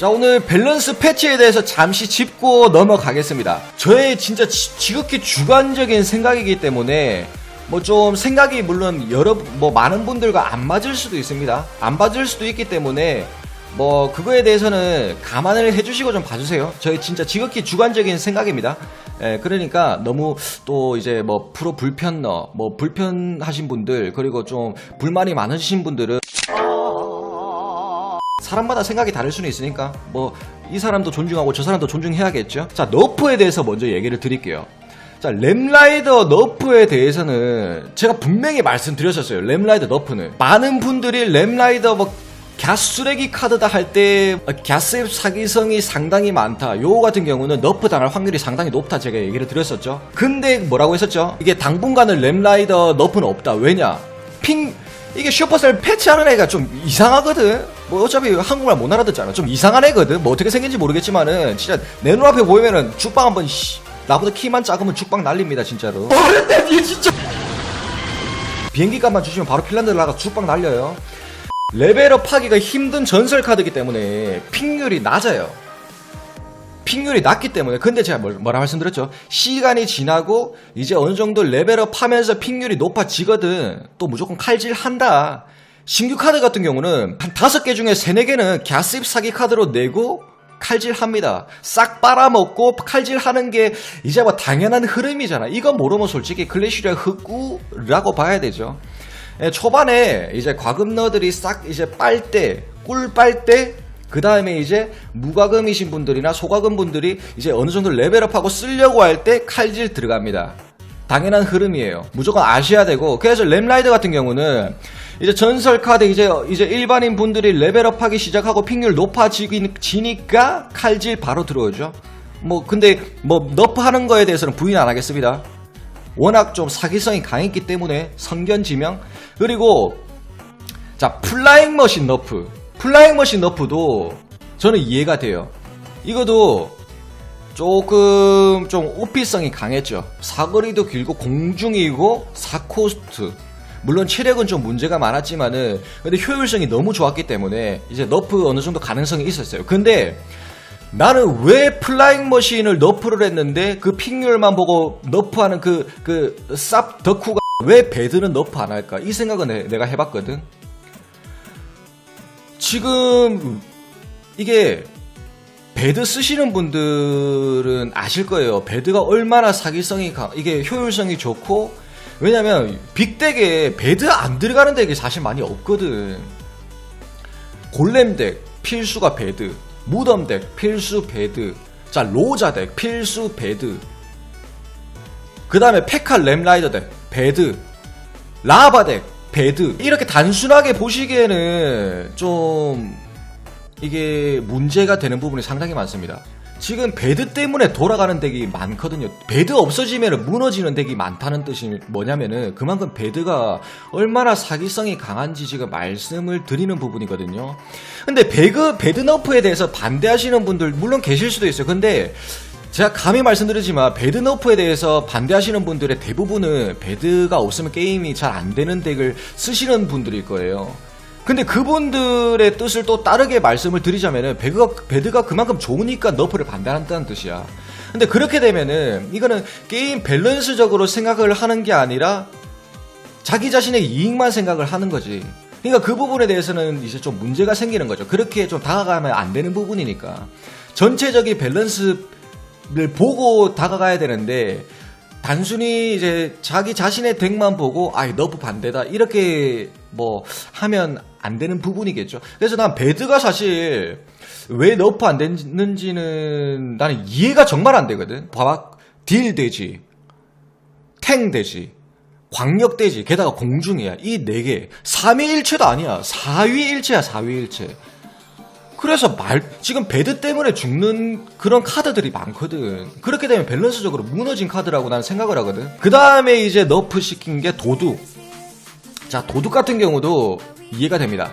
자 오늘 밸런스 패치에 대해서 잠시 짚고 넘어가겠습니다. 저의 진짜 지, 지극히 주관적인 생각이기 때문에 뭐 좀 생각이 물론 여러 뭐 많은 분들과 안 맞을 수도 있습니다. 안 맞을 수도 있기 때문에 뭐 그거에 대해서는 감안을 해주시고 좀 봐주세요. 저희 진짜 지극히 주관적인 생각입니다. 예, 그러니까 너무 또 이제 뭐 프로 불편너, 뭐 불편하신 분들 그리고 좀 불만이 많으신 분들은 사람마다 생각이 다를 수는 있으니까 뭐 이 사람도 존중하고 저 사람도 존중해야겠죠. 자 너프에 대해서 먼저 얘기를 드릴게요. 자 램라이더 너프에 대해서는 제가 분명히 말씀드렸었어요. 램라이더 너프는 많은 분들이 램라이더 뭐 갸스 쓰레기 카드다 할 때 갸스 사기성이 상당히 많다. 요거 같은 경우는 너프 당할 확률이 상당히 높다 제가 얘기를 드렸었죠. 근데 뭐라고 했었죠? 이게 당분간은 램라이더 너프는 없다. 왜냐? 핑 이게 슈퍼셀 패치하는 애가 좀 이상하거든. 뭐 어차피 한국말 못 알아듣잖아. 좀 이상한 애거든. 뭐 어떻게 생긴지 모르겠지만은 진짜 내 눈앞에 보이면은 죽방 한번 씨, 나보다 키만 작으면 죽방 날립니다 진짜로. 어른데 니 진짜. 비행기 값만 주시면 바로 핀란드 나가 죽방 날려요. 레벨업 하기가 힘든 전설 카드이기 때문에 픽률이 낮아요. 픽률이 낮기 때문에 근데 제가 뭘, 뭐라 말씀드렸죠 시간이 지나고 이제 어느 정도 레벨업 하면서 픽률이 높아지거든 또 무조건 칼질 한다 신규 카드 같은 경우는 한 다섯 개 중에 세네 개는 갸스입 사기 카드로 내고 칼질 합니다. 싹 빨아먹고 칼질 하는 게 이제 뭐 당연한 흐름이잖아. 이거 모르면 솔직히 클래시의 흑구라고 봐야 되죠. 예, 초반에 이제 과금너들이 싹 이제 빨 때, 꿀 빨 때, 그 다음에 이제 무과금이신 분들이나 소과금 분들이 이제 어느 정도 레벨업하고 쓰려고 할 때 칼질 들어갑니다. 당연한 흐름이에요. 무조건 아셔야 되고, 그래서 램라이더 같은 경우는 이제 전설 카드 이제 이제 일반인 분들이 레벨업하기 시작하고 픽률 높아지니까 칼질 바로 들어오죠. 뭐 근데 뭐 너프 하는 거에 대해서는 부인 안 하겠습니다. 워낙 좀 사기성이 강했기 때문에 성견지명 그리고 자 플라잉 머신 너프 플라잉 머신 너프도 저는 이해가 돼요 이것도 조금 좀 오피성이 강했죠. 사거리도 길고 공중이고 사코스트. 물론 체력은 좀 문제가 많았지만은 근데 효율성이 너무 좋았기 때문에 이제 너프 어느 정도 가능성이 있었어요. 근데 나는 왜 플라잉 머신을 너프를 했는데 그 픽률만 보고 너프하는 그 그쌉 덕후가 왜 배드는 너프 안 할까? 이 생각은 내- 내가 해봤거든. 지금 이게 배드 쓰시는 분들은 아실 거예요. 배드가 얼마나 사기성이 강, 이게 효율성이 좋고 왜냐면 빅덱에 배드 안 들어가는 덱이 사실 많이 없거든. 골렘 덱 필수가 배드, 무덤 덱 필수 배드, 자 로자 덱 필수 배드. 그 다음에 페카 램라이더 덱 배드, 라바 덱 배드. 이렇게 단순하게 보시기에는 좀 이게 문제가 되는 부분이 상당히 많습니다. 지금 배드 때문에 돌아가는 덱이 많거든요. 배드 없어지면 무너지는 덱이 많다는 뜻이 뭐냐면은 그만큼 배드가 얼마나 사기성이 강한지 지금 말씀을 드리는 부분이거든요. 근데 배그, 배드 너프에 대해서 반대하시는 분들 물론 계실 수도 있어요. 근데 제가 감히 말씀드리지만 배드 너프에 대해서 반대하시는 분들의 대부분은 배드가 없으면 게임이 잘 안 되는 덱을 쓰시는 분들일 거예요. 근데 그분들의 뜻을 또 다르게 말씀을 드리자면은 배드가, 배드가 그만큼 좋으니까 너프를 반대한다는 뜻이야. 근데 그렇게 되면은 이거는 게임 밸런스적으로 생각을 하는 게 아니라 자기 자신의 이익만 생각을 하는 거지. 그러니까 그 부분에 대해서는 이제 좀 문제가 생기는 거죠. 그렇게 좀 다가가면 안 되는 부분이니까. 전체적인 밸런스를 보고 다가가야 되는데 단순히 이제 자기 자신의 덱만 보고 아이 너프 반대다 이렇게 뭐 하면 안 되는 부분이겠죠. 그래서 난 배드가 사실 왜 너프 안 됐는지는 나는 이해가 정말 안 되거든. 봐봐 딜 되지, 탱 되지, 광역 되지, 게다가 공중이야. 이 네 개. 3위 일체도 아니야. 4위 일체야, 4위 일체. 그래서 말 지금 배드 때문에 죽는 그런 카드들이 많거든. 그렇게 되면 밸런스적으로 무너진 카드라고 나는 생각을 하거든. 그 다음에 이제 너프 시킨 게 도둑. 자 도둑 같은 경우도 이해가 됩니다.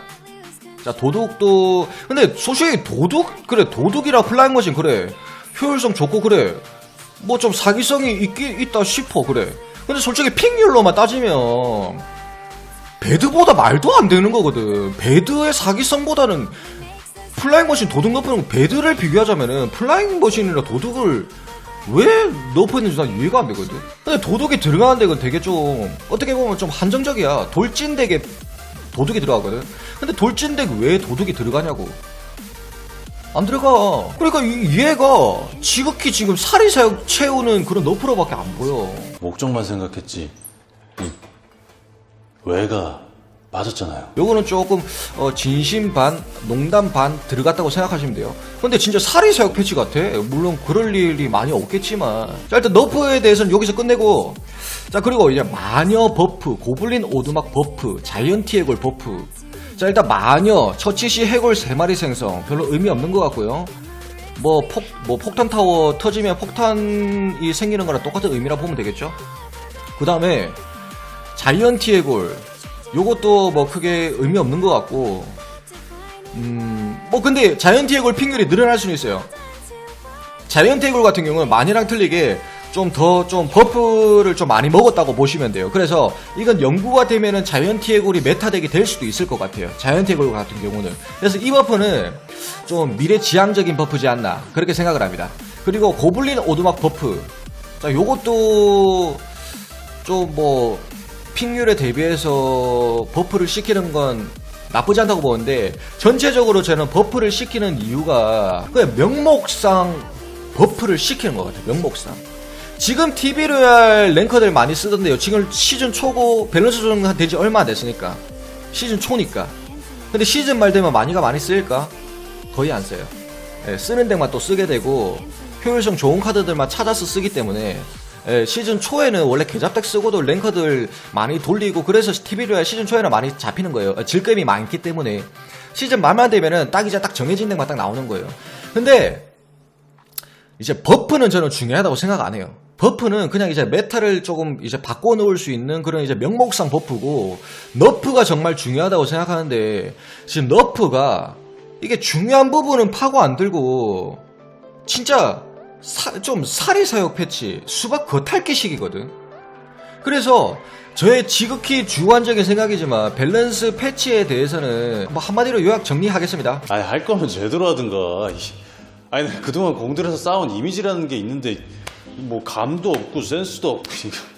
자 도둑도 근데 솔직히 도둑 그래 도둑이라 플라잉 머신 그래 효율성 좋고 그래 뭐 좀 사기성이 있기 있다 싶어 그래. 근데 솔직히 픽률로만 따지면 배드보다 말도 안 되는 거거든. 배드의 사기성보다는 플라잉 머신 도둑 너프는 배드를 비교하자면은 플라잉 머신이랑 도둑을 왜 너프했는지 난 이해가 안 되거든. 근데 도둑이 들어가는 데는 되게 좀 어떻게 보면 좀 한정적이야. 돌진덱에 도둑이 들어가거든. 근데 돌진덱 왜 도둑이 들어가냐고. 안 들어가. 그러니까 이 얘가 지극히 지금 사역 채우는 그런 너프로밖에 안 보여. 목적만 생각했지. 이 왜가 빠졌잖아요. 요거는 조금 어, 진심 반 농담 반 들어갔다고 생각하시면 돼요 근데 진짜 사리 사역 패치 같아 물론 그럴 일이 많이 없겠지만 자 일단 너프에 대해서는 여기서 끝내고 자 그리고 이제 마녀 버프 고블린 오두막 버프 자이언티 해골 버프. 자 일단 마녀 처치시 해골 3마리 생성. 별로 의미 없는 것 같고요. 뭐 폭 뭐 폭탄 타워 터지면 폭탄이 생기는 거랑 똑같은 의미라 보면 되겠죠? 그 다음에 자이언티 해골. 요것도 뭐 크게 의미 없는 것 같고. 음뭐 근데 자이언티 해골 핑률이 늘어날 수는 있어요. 자이언티 해골 같은 경우는 많이랑 틀리게 좀더좀 버프를 좀 많이 먹었다고 보시면 돼요. 그래서 이건 연구가 되면은 자이언티 해골이 메타덱이 될 수도 있을 것 같아요. 자이언티 해골 같은 경우는. 그래서 이 버프는 좀 미래 지향적인 버프지 않나 그렇게 생각을 합니다. 그리고 고블린 오두막 버프. 자 요것도 좀뭐 픽률에 대비해서 버프를 시키는 건 나쁘지 않다고 보는데 전체적으로 저는 버프를 시키는 이유가 그냥 명목상 버프를 시키는 것 같아요. 명목상 지금 TV 로얄 랭커들 많이 쓰던데요 지금 시즌 초고 밸런스 조정 된지 얼마 안 됐으니까 시즌 초니까 근데 시즌 말 되면 많이가 많이 쓰일까? 거의 안 써요 예, 쓰는 데만 또 쓰게 되고 효율성 좋은 카드들만 찾아서 쓰기 때문에 예, 시즌 초에는 원래 개잡덱 쓰고도 랭커들 많이 돌리고 그래서 TV로야 시즌 초에는 많이 잡히는 거예요. 어, 질감이 많기 때문에 시즌 말만 되면은 딱 이제 딱 정해진 덱만 딱 나오는 거예요. 근데 이제 버프는 저는 중요하다고 생각 안 해요. 버프는 그냥 이제 메타를 조금 이제 바꿔놓을 수 있는 그런 이제 명목상 버프고 너프가 정말 중요하다고 생각하는데 지금 너프가 이게 중요한 부분은 파고 안 들고 진짜 사- 좀 사리 사역 패치 수박 겉핥기식이거든. 그래서 저의 지극히 주관적인 생각이지만 밸런스 패치에 대해서는 뭐 한마디로 요약 정리하겠습니다. 아니 할 거면 제대로 하든가. 이- 아니 나 그동안 공들여서 쌓은 이미지라는 게 있는데 뭐 감도 없고 센스도 없고.